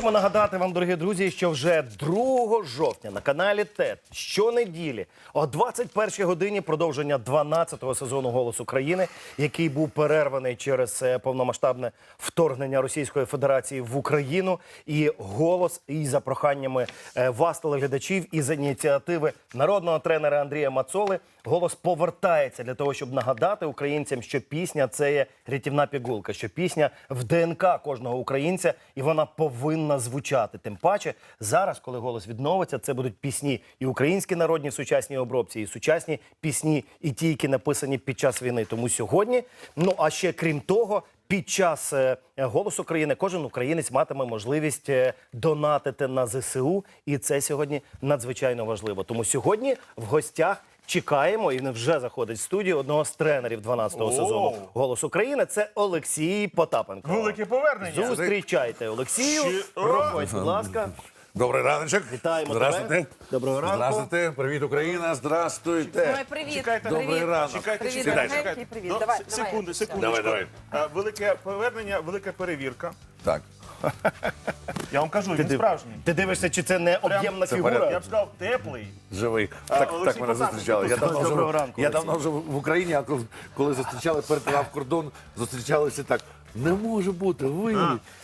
Хочемо нагадати вам, дорогі друзі, що вже 2 жовтня на каналі ТЕТ щонеділі о 21 годині продовження 12-го сезону «Голос України», який був перерваний через е, повномасштабне вторгнення Російської Федерації в Україну. І голос і за проханнями е, вас, телеглядачів, і за ініціативи народного тренера Андрія Мацоли. Голос повертається для того, щоб нагадати українцям, що пісня це є рятівна пігулка, що пісня в ДНК кожного українця, і вона повинна звучати. Тим паче, зараз, коли голос відновиться, це будуть пісні і українські народні сучасні обробці, і сучасні пісні, і ті, які написані під час війни. Тому сьогодні, ну а ще крім того. Під час е, «Голосу України» кожен українець матиме можливість е, донатити на ЗСУ, і це сьогодні надзвичайно важливо. Тому сьогодні в гостях чекаємо, і він вже заходить в студію одного з тренерів 12-го сезону «Голос України». Це Олексій Потапенко. Велике повернення. Зустрічайте Олексію. Проходь, будь ласка. Добрий раночок. Вітаємо Здравствуйте. тебе. Доброго ранку. Здравствуйте. Привіт, Україна. Здравствуйте. Ой, привіт. Чекайте. Добрий привіт. ранок. Чекайте, Привіт, чекайте, дорогенький, чекайте. привіт. Ну, Давай, давай. секунду, секунду. Давай, давай. Велике повернення, велика перевірка. Так. Я вам кажу, він див- справжній. Ти дивишся, чи це не об'ємна Це фігура? порядок. Я б сказав, теплий. Живий. А, Так, Олексій так мене Потапенко. зустрічали. Я давно Доброго живу, ранку, я Олексій. давно живу в Україні, а коли, коли зустрічали, перетинав кордон, зустрічалися так. Не може бути, ви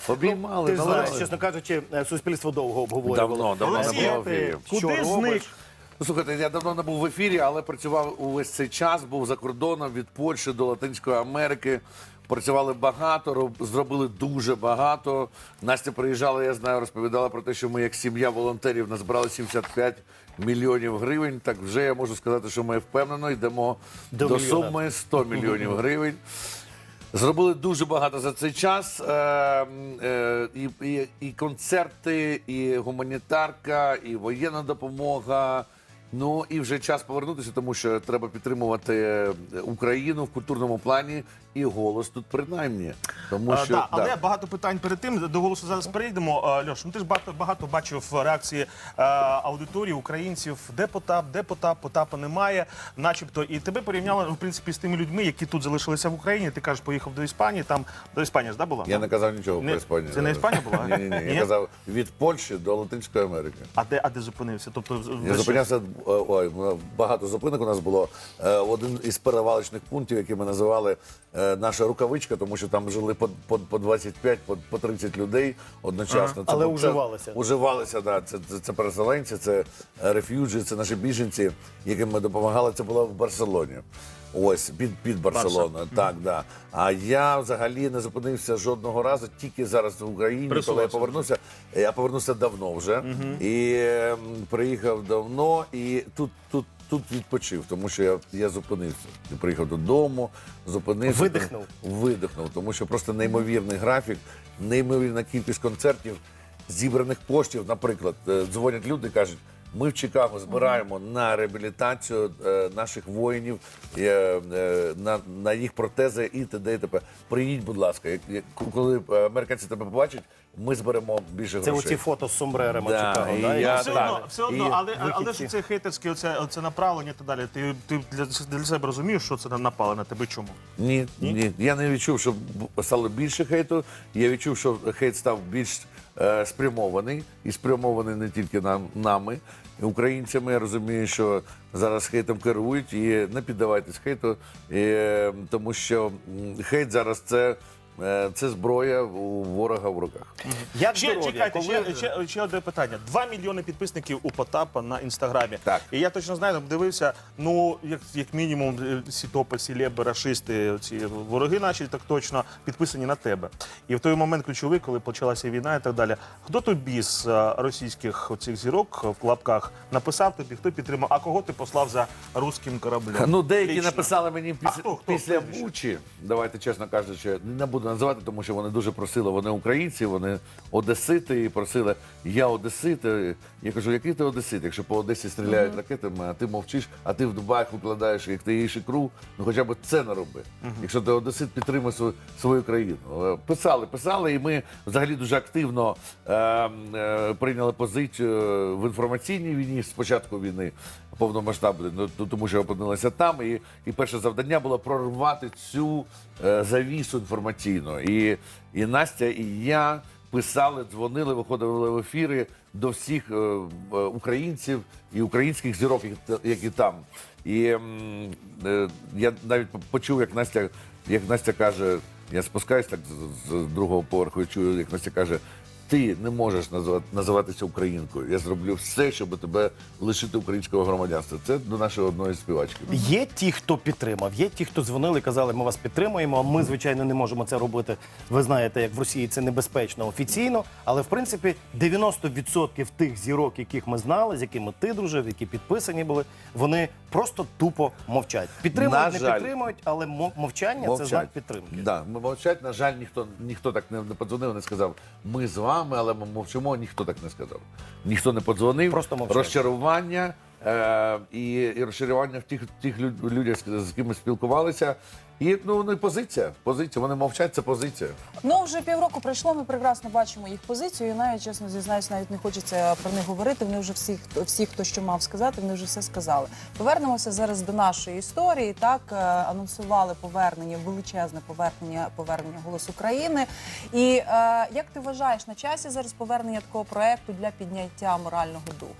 обіймали, Ти знаєш, чесно кажучи, е, суспільство довго обговорювало. Давно, давно не Олексій, було в ефірі. що Куди робиш? зник? Ну, слухайте, я давно не був в ефірі, але працював увесь цей час, був за кордоном від Польщі до Латинської Америки. Працювали багато, роб- зробили дуже багато. Настя приїжджала, я знаю, розповідала про те, що ми, як сім'я волонтерів, назбирали 75 мільйонів гривень. Так вже я можу сказати, що ми впевнено йдемо До до, суми 100 мільйонів гривень. Зробили дуже багато за цей час. Е, е, і, і, і концерти, і гуманітарка, і воєнна допомога. Ну і вже час повернутися, тому що треба підтримувати е, Україну в культурному плані і голос тут принаймні. Тому А, да, але да. багато питань перед тим до голосу зараз перейдемо. А, Льош, ну ти ж багато багато бачив реакції а, аудиторії українців. Де Потап, де Потап, Потапа немає, начебто. І тебе порівняли в принципі з тими людьми, які тут залишилися в Україні. Ти кажеш, поїхав до Іспанії. Там до Іспанії ж да була? Я не казав нічого Не- про Іспанію. це не Іспанія була? Ні, ні, ні. Я казав від Польщі до Латинської Америки. А де а де зупинився? Тобто Я зупинявся, е, ой, ну, багато зупинок у нас було. Е, Один із перевалочних пунктів, який ми називали е, наша рукавичка, тому що там жили по, по, по 25, по, по 30 людей одночасно. Але це, уживалися. Уживалися, да. Це, це, це переселенці, це е, реф'юджі, це наші біженці, яким ми допомагали. Це було в Барселоні. Ось під, під Барселоною. Так, да. А я взагалі не зупинився жодного разу, тільки зараз в Україні, коли я повернувся. Я повернувся давно вже і ем, приїхав давно, і тут, тут, тут відпочив, тому що я, я зупинився. Я приїхав додому, зупинився. Видихнув. Видихнув, тому що просто неймовірний графік, неймовірна кількість концертів, зібраних коштів. Наприклад, е, дзвонять люди, кажуть. Ми в Чикаго збираємо на реабілітацію е, наших воїнів, е, е, на, на їх протези і т.д. і т.п. Приїдь, будь ласка, як, як, коли е, американці тебе побачать, ми зберемо більше Це грошей. оці фото з сомбрерами Да, Чикаго. і да? я- все так. одно, все одно, І але, але вихідці. ж це хейтерське оце, оце направлення і так далі. Ти, ти для, для себе розумієш, що це напало на тебе чому? Ні, ні, Я не відчув, що б- стало більше хейту. Я відчув, що хейт став більш е, спрямований і спрямований не тільки нам, нами, українцями. Я розумію, що зараз хейтом керують і не піддавайтесь хейту, е, тому що м, хейт зараз це, це зброя у ворога в руках. Як Ще, здоров'я? чекайте, Коли- ще, ще, ще одне питання. Два мільйони підписників у Потапа на інстаграмі. Так. І я точно знаю, дивився, ну, як, як мінімум, е, сітопи, сілеби, рашисти, ці вороги наші, так точно підписані на тебе. І в той момент ключовий, коли почалася війна і так далі. Хто тобі з е, російських оцих зірок в клапках написав тобі, хто підтримав, а кого ти послав за руським кораблем? Ну, деякі Лично. написали мені після, хто? Хто? після? Бучі, давайте чесно кажучи, не буду буду називати, тому що вони дуже просили. Вони українці, вони одесити і просили. Я одесит. Я кажу, який ти одесит? Якщо по Одесі стріляють ракетами, а ти мовчиш, а ти в Дубаях викладаєш, як ти їш ікру, ну хоча б це не роби. Якщо ти одесит, підтримуй свою, свою країну. Е, Писали, писали, і ми взагалі дуже активно е, е, прийняли позицію в інформаційній війні з початку війни повномасштабної, ну, тому що опинилися там. І, і перше завдання було прорвати цю завісу інформаційну. І, і Настя, і я писали, дзвонили, виходили в ефіри до всіх е, е, українців і українських зірок, які- там. І е, я навіть почув, як Настя, як Настя каже, я спускаюсь так з, з другого поверху і чую, як Настя каже. Ти не можеш називати, називатися українкою. Я зроблю все, щоб тебе лишити українського громадянства. Це до нашої одної співачки. Є ті, хто підтримав, є ті, хто дзвонили, казали, ми вас підтримуємо. а Ми, звичайно, не можемо це робити. Ви знаєте, як в Росії це небезпечно офіційно. Але в принципі 90% тих зірок, яких ми знали, з якими ти дружив, які підписані були, вони просто тупо мовчать. Підтримують, На не жаль. підтримують, але мов- мовчання це знак підтримки. Да, мовчать. На жаль, ніхто ніхто так не, не подзвонив, не сказав. Ми з вами, але ми мовчимо. Ніхто так не сказав. Ніхто не подзвонив. Просто мовчання. розчарування е, і, і розчарування в тих тих людях, з, ким ми спілкувалися. І ну, ну і позиція. Позиція. Вони мовчать, це позиція. Ну вже півроку пройшло. Ми прекрасно бачимо їх позицію. І навіть чесно зізнаюсь, навіть не хочеться про них говорити. Вони вже всі, хто всі, хто що мав сказати, вони вже все сказали. Повернемося зараз до нашої історії. Так е, анонсували повернення, величезне повернення, повернення голос України. І е, як ти вважаєш на часі зараз повернення такого проекту для підняття морального духу?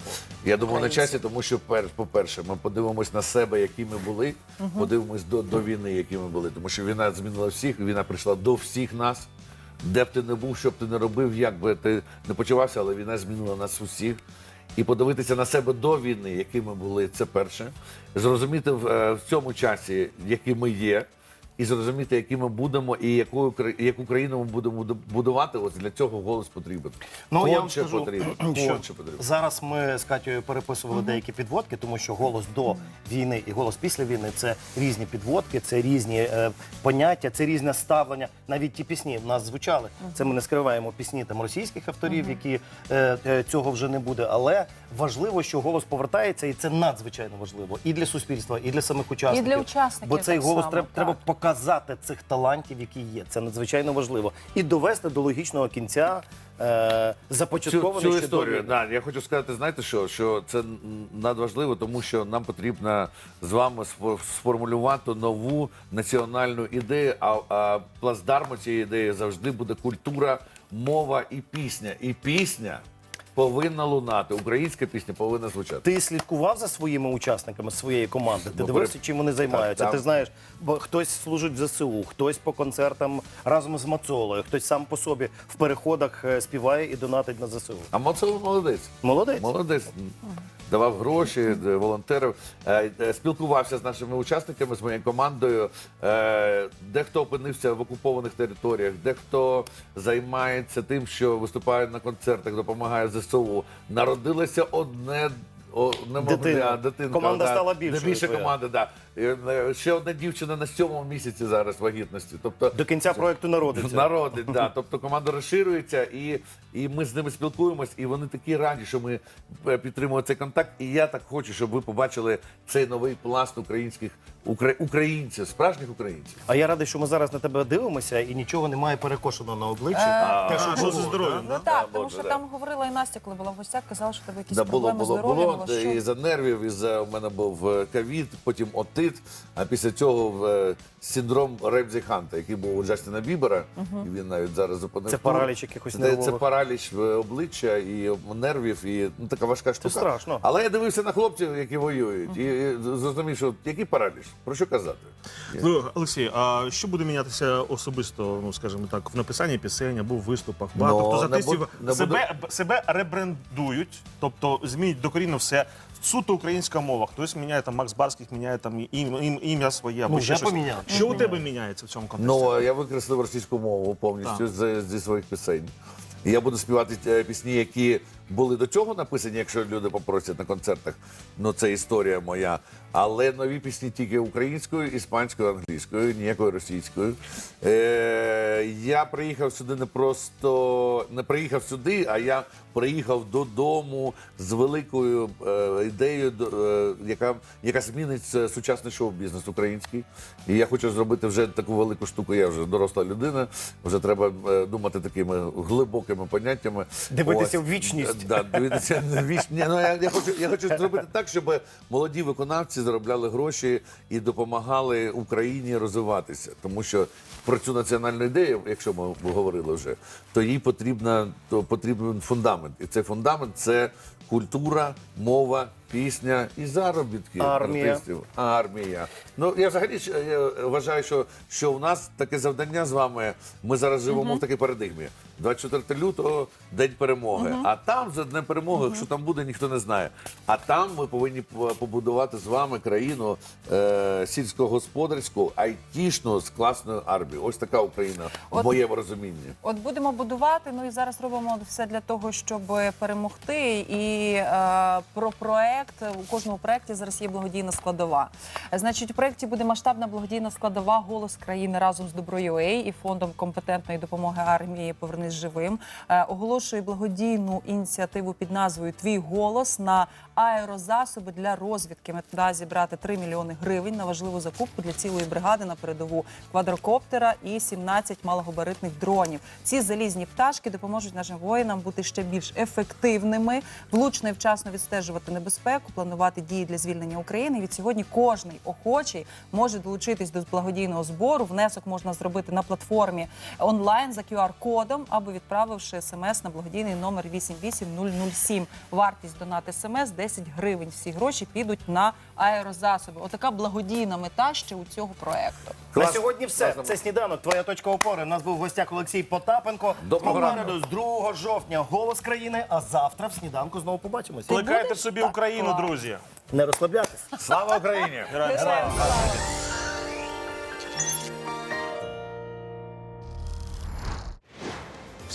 Я думаю, на часі, тому що пер- по-перше, ми подивимось на себе, які ми були, подивимось до, до війни, які ми були. Тому що війна змінила всіх, війна прийшла до всіх нас. Де б ти не був, що б ти не робив, як би ти не почувався, але війна змінила нас усіх. І подивитися на себе до війни, які ми були, це перше. Зрозуміти в, е, в цьому часі, які ми є, і зрозуміти, які ми будемо, і яку, яку країну ми будемо буду- будувати. Ось для цього голос потрібен. Ну, я вам скажу, потрібен. що Конче потрібен. зараз ми з Катєю переписували деякі підводки, тому що голос до війни і голос після війни це різні підводки, це різні е, поняття, це різне ставлення. Навіть ті пісні в нас звучали. Це ми не скриваємо пісні там російських авторів, які е, е, цього вже не буде. Але важливо, що голос повертається, і це надзвичайно важливо і для суспільства, і для самих учасників. для учасників Бо цей так голос само, треба, так. треба показати цих талантів, які є. Це надзвичайно важливо. І довести до логічного кінця е, цю, започаткований цю ще історію. Да, я хочу сказати, знаєте що? Що це надважливо, тому що нам потрібно з вами сфо- сформулювати нову національну ідею. А, а плацдармом цієї ідеї завжди буде культура, мова і пісня. І пісня повинна лунати. Українська пісня повинна звучати. Ти слідкував за своїми учасниками своєї команди? Ти Бо дивився, при- чим вони займаються? Так, Ти знаєш, бо хтось служить в ЗСУ, хтось по концертам разом з Мацолою, хтось сам по собі в переходах е, співає і донатить на ЗСУ. А Моцело молодець. Молодець. Молодець. Давав гроші, волонтерів, Е, е, спілкувався з нашими учасниками, з моєю командою. Е, Дехто опинився в окупованих територіях, дехто займається тим, що виступає на концертах, допомагає ЗСУ. Народилося одне. о, не Дитина. дитинка, Команда да. стала більшою більше твоя. команди, да. Е, е, Ще одна дівчина на сьомому місяці зараз вагітності. Тобто До кінця проекту народиться. Народить, да. Тобто команда розширюється, і, і ми з ними спілкуємось, і вони такі раді, що ми е, підтримуємо цей контакт. І я так хочу, щоб ви побачили цей новий пласт українських укра- українців, справжніх українців. А я радий, що ми зараз на тебе дивимося і нічого немає перекошено на обличчі. Е, Те, що Що було, зі здоров'ям? Ну так, тому що там говорила і Настя, коли була в гостях, казала, що тебе якісь Да, було, проблеми було, було. було. І за нервів, і за у мене був е, ковід, потім отит, а після цього е, синдром Ребзі Ханта, який був у Джастіна Бібера, і він навіть зараз зупинив. Це параліч якихось Це, це параліч е, обличчя і нервів, і ну, така важка штука. страшно. Але я дивився на хлопців, які воюють, і, і зрозумів, що який параліч? Про що казати? Ну, Олексій, а що буде мінятися особисто, ну скажімо так, в написанні пісень або в виступах? Багато Ну, хто з не артистів буду- не себе, себе ребрендують, тобто змінюють докорінно все. Суто українська мова. Хтось міняє там Макс Барських, міняє там ім- ім- ім'я своє або Ну, ще я щось. поміняв. Що у тебе міняється в цьому контексті? Ну, я використав російську мову повністю з, зі своїх пісень. Я буду співати е, пісні, які були до цього написані, якщо люди попросять на концертах. Ну це історія моя. Але нові пісні тільки українською, іспанською, англійською, ніякою російською. Е, я приїхав сюди не просто не приїхав сюди, а я приїхав додому з великою е, ідеєю, е, яка, яка змінить сучасний шоу-бізнес український. І я хочу зробити вже таку велику штуку. Я вже доросла людина. Вже треба е, думати такими глибокими поняттями. Дивитися в вічність. Да, дивитися в вічність. Ні, Ну, я, я, хочу, я хочу зробити так, щоб молоді виконавці заробляли гроші і допомагали Україні розвиватися. Тому що про цю національну ідею, якщо ми говорили вже, то їй потрібна, то потрібен фундамент. І цей фундамент це культура, мова, пісня і заробітки Армія. артистів. Армія. Ну я взагалі е, вважаю, що, що у нас таке завдання з вами. Ми зараз живемо в такій парадигмі. 24 лютого день перемоги. А там за днем перемоги, що там буде, ніхто не знає. А там ми повинні побудувати з вами країну е, сільськогосподарську, айтішну з класною армією. Ось така Україна в От- моєму розумінні. От будемо будувати. Ну і зараз робимо все для того, щоб перемогти. І е, про проект у кожному проекті зараз є благодійна складова. Значить, у проекті буде масштабна благодійна складова Голос країни разом з Добро.UA і фондом компетентної допомоги армії Повернись живим. Е, оголошує благодійну ініціативу під назвою Твій голос на аерозасоби для розвідки. Мета зібрати 3 мільйони гривень на важливу закупку для цілої бригади на передову квадрокоптера і 17 малогабаритних дронів. Ці залізні пташки допоможуть нашим воїнам бути ще більш ефективними, влучно і вчасно відстежувати небезпеку, планувати дії для звільнення України. Від сьогодні кожний охочий може долучитись до благодійного збору. Внесок можна зробити на платформі онлайн за QR-кодом або відправивши смс на благодійний номер 88007. Вартість донат смс 10 гривень. Всі гроші підуть на аерозасоби. Отака благодійна мета ще у цього проекту. На сьогодні все. Це сніданок. Твоя точка опори. У нас був в гостях Олексій Потапенко. До Попереду з 2 жовтня голос країни. А завтра в сніданку знову побачимося. Плекайте собі так Україну, клас? друзі. Не розслаблятися. Слава Україні! Героям слава!